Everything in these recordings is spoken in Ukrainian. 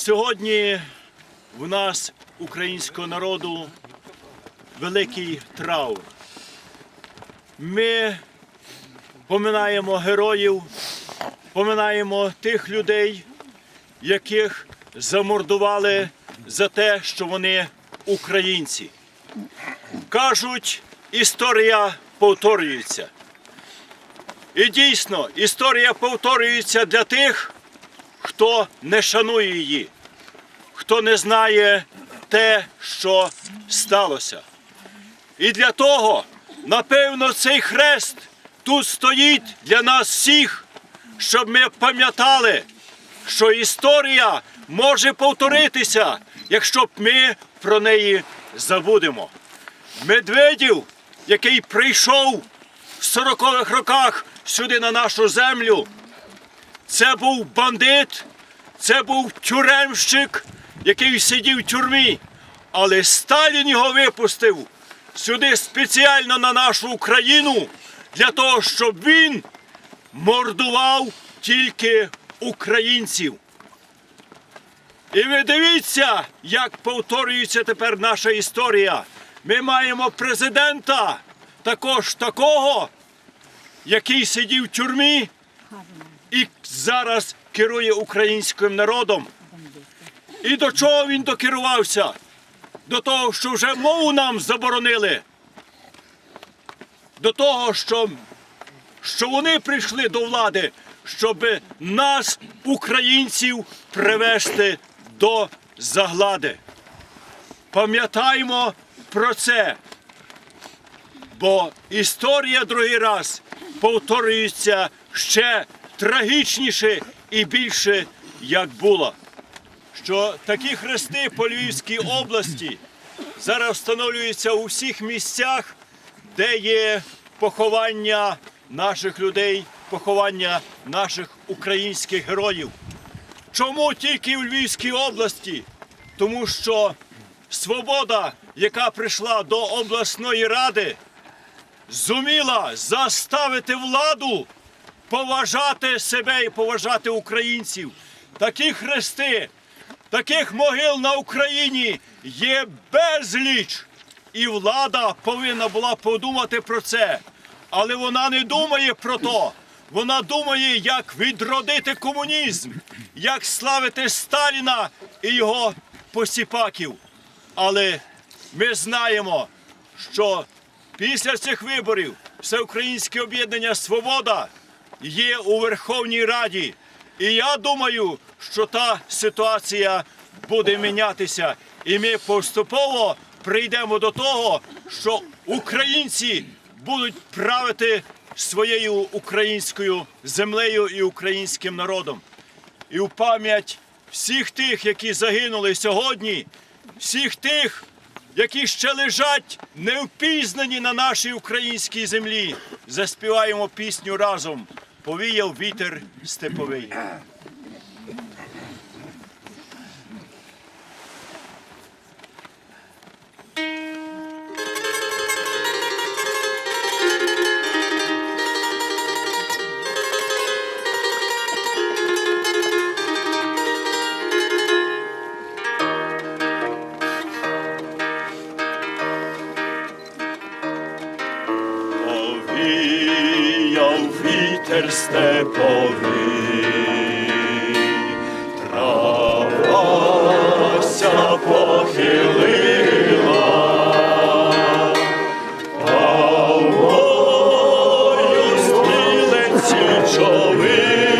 Сьогодні в нас, українського народу, великий траур. Ми поминаємо героїв, поминаємо тих людей, яких замордували за те, що вони українці. Кажуть, історія повторюється. І дійсно, історія повторюється для тих, хто не шанує її, хто не знає те, що сталося. І для того, напевно, цей хрест тут стоїть для нас всіх, щоб ми пам'ятали, що історія може повторитися, якщо б ми про неї забудемо. Медведів, який прийшов в 40-х роках сюди на нашу землю, це був бандит, це був тюремщик, який сидів в тюрмі. Але Сталін його випустив сюди спеціально на нашу Україну для того, щоб він мордував тільки українців. І ви дивіться, як повторюється тепер наша історія. Ми маємо президента також такого, який сидів в тюрмі і зараз керує українським народом. І до чого він докерувався? До того, що вже мову нам заборонили. До того, що, що вони прийшли до влади, щоб нас, українців, привести до заглади. Пам'ятаймо про це. Бо історія другий раз повторюється ще трагічніше і більше, як було. Що такі хрести по Львівській області зараз встановлюються у всіх місцях, де є поховання наших людей, поховання наших українських героїв. Чому тільки у Львівській області? Тому що свобода, яка прийшла до обласної ради, зуміла заставити владу поважати себе і поважати українців. Такі хрести, таких могил на Україні є безліч. І влада повинна була подумати про це. Але вона не думає про то. Вона думає, як відродити комунізм, як славити Сталіна і його посіпаків. Але ми знаємо, що після цих виборів Всеукраїнське об'єднання Свобода є у Верховній Раді. І я думаю, що та ситуація буде мінятися. І ми поступово прийдемо до того, що українці будуть правити своєю українською землею і українським народом. І в пам'ять всіх тих, які загинули сьогодні, всіх тих, які ще лежать невпізнані на нашій українській землі, заспіваємо пісню разом. Повіяв вітер степовий. Вітер степовий, травася похилила, а в мою човий,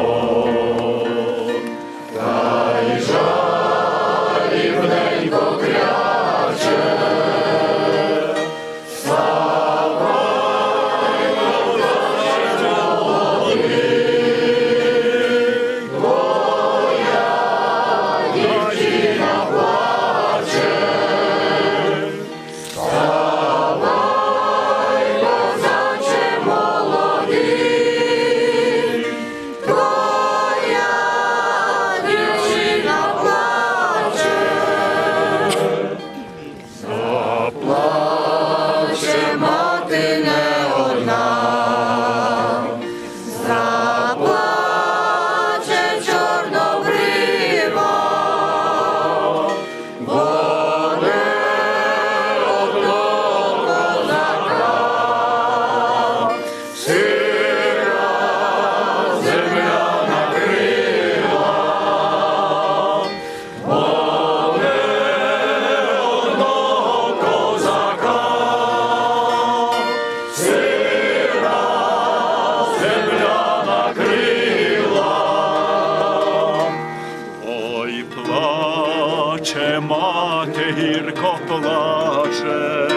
плаче,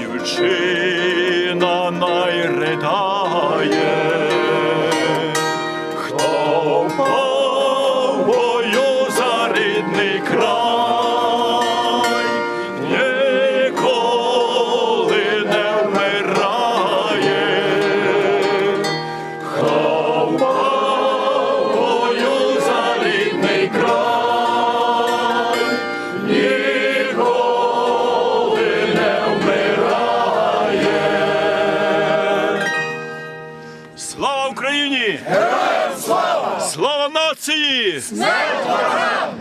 дівчина найридає, нації! Смерть ворогам!